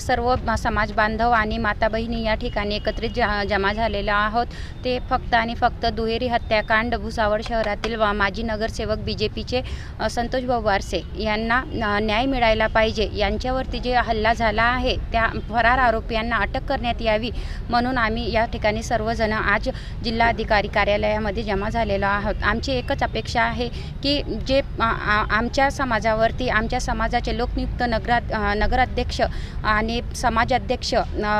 सर्व समाज बांधव आणि माता बहिणी या ठिकाणी एकत्रित ज जमा झालेलो आहोत. ते फक्त आणि फक्त दुहेरी हत्याकांड भुसावळ शहरातील वा- माजी नगरसेवक बी जे पीचे संतोष भाऊ यांना न्याय मिळायला पाहिजे यांच्यावरती जे हल्ला झाला आहे त्या फरार आरोपींना अटक करण्यात यावी म्हणून आम्ही या ठिकाणी सर्वजण आज जिल्हाधिकारी कार्यालयामध्ये जमा झालेलो आहोत. आमची एकच अपेक्षा आहे की जे आ- आमच्या समाजावरती आमच्या समाजाचे लोकनियुक्त नगरा नगराध्यक्ष आणि समाजाध्यक्ष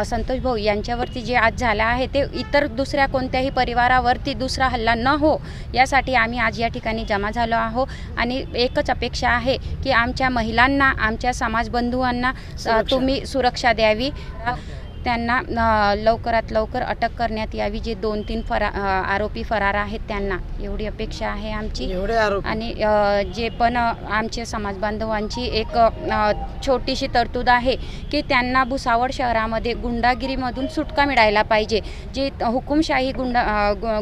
संतोष भाऊ यांच्यावरती जे आज झालं आहे ते इतर दुसऱ्या कोणत्याही परिवारावरती दुसरा हल्ला न हो यासाठी आम्ही आज या ठिकाणी जमा झालो आहो आणि एकच अपेक्षा आहे की आमच्या महिलांना आमच्या समाजबंधूंना तुम्ही सुरक्षा द्यावी. त्यांना लवकरात लवकर अटक करण्यात यावी जे दोन तीन फरा आरोपी फरार आहेत त्यांना. एवढी अपेक्षा आहे आमची. आणि जे पण अ, आमच्या समाज बांधवांची एक छोटीशी तरतूद आहे की त्यांना भुसावळ शहरामध्ये गुंडागिरीमधून सुटका मिळायला पाहिजे. जी हुकुमशाही गुंडा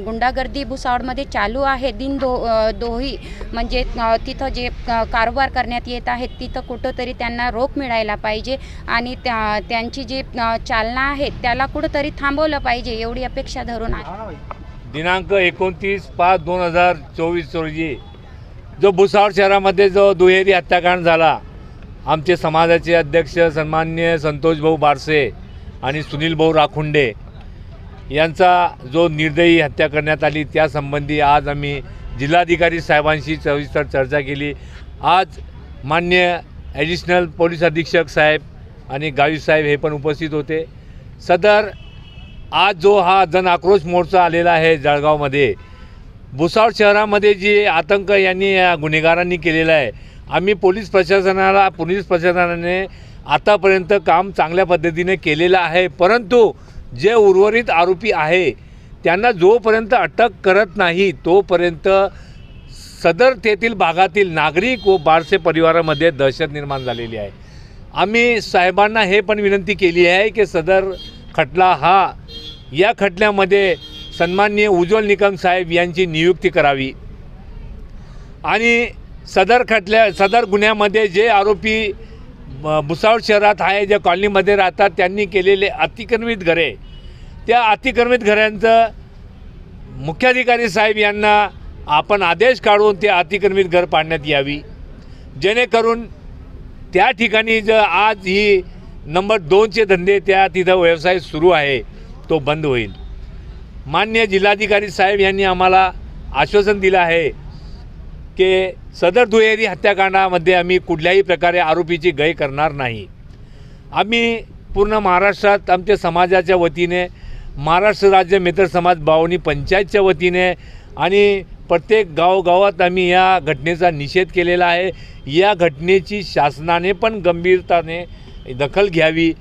गुंडागर्दी भुसावळमध्ये चालू आहे दिन दो दोही म्हणजे तिथं जे कारभार करण्यात येत आहेत तिथं कुठंतरी त्यांना रोख मिळायला पाहिजे. आणि त्या त्यांची जी अ, चालना आहे त्याला कुठंतरी थांबवलं पाहिजे एवढी अपेक्षा धरून आहे दिनांक एकोणतीस पाच दोन हजार चोवीस रोजी जो भुसावळ शहरामध्ये जो दुहेरी हत्याकांड झाला आमचे समाजाचे अध्यक्ष सन्मान्य संतोषभाऊ बारसे आणि सुनीलभाऊ राखुंडे यांचा जो निर्दयी हत्या करण्यात आली त्यासंबंधी आज आम्ही जिल्हाधिकारी साहेबांशी सविस्तर चर्चा केली. आज मान्य ॲडिशनल पोलीस अधीक्षक साहेब आणि गावी साहेब हे पण उपस्थित होते. सदर आज जो हा जन आक्रोश मोर्चा आलेला आहे जळगावमध्ये भुसावळ शहरामध्ये जी आतंक यांनी या गुन्हेगारांनी केलेला आहे आम्ही पोलीस प्रशासनाला पोलीस प्रशासनाने आतापर्यंत काम चांगल्या पद्धतीने केलेलं आहे परंतु जे उर्वरित आरोपी आहे त्यांना जोपर्यंत अटक करत नाही तोपर्यंत सदर तेथील भागातील नागरिक व बारसे परिवारामध्ये दहशत निर्माण झालेली आहे. आम्ही साहेबांना हे पण विनंती केली आहे की सदर खटला हा या खटल्यामध्ये सन्माननीय उज्ज्वल निकम साहेब यांची नियुक्ती करावी. आणि सदर खटल्या सदर गुन्ह्यामध्ये जे आरोपी भुसावळ शहरात आहे ज्या कॉलनीमध्ये राहतात त्यांनी केलेले अतिक्रमित घरे त्या अतिक्रमित घरांचं मुख्याधिकारी साहेब यांना आपण आदेश काढून ते अतिक्रमित घर पाडण्यात यावी. जेणेकरून त्या ठिकाणी जर आज ही नंबर दोनचे धंदे त्या तिथं व्यवसाय सुरू आहे तो बंद होईल. मान्य जिल्हाधिकारी साहेब यांनी आम्हाला आश्वासन दिलं आहे की सदर दुहेरी हत्याकांडामध्ये आम्ही कुठल्याही प्रकारे आरोपीची गय करणार नाही. आम्ही पूर्ण महाराष्ट्रात आमच्या समाजाच्या वतीने महाराष्ट्र राज्य मित्र समाज बावणी पंचायतच्या वतीने आणि प्रत्येक गावगावात आम्ही या घटनेचा निषेध केलेला आहे. या घटनेची शासनाने पण गंभीरताने दखल घ्यावी.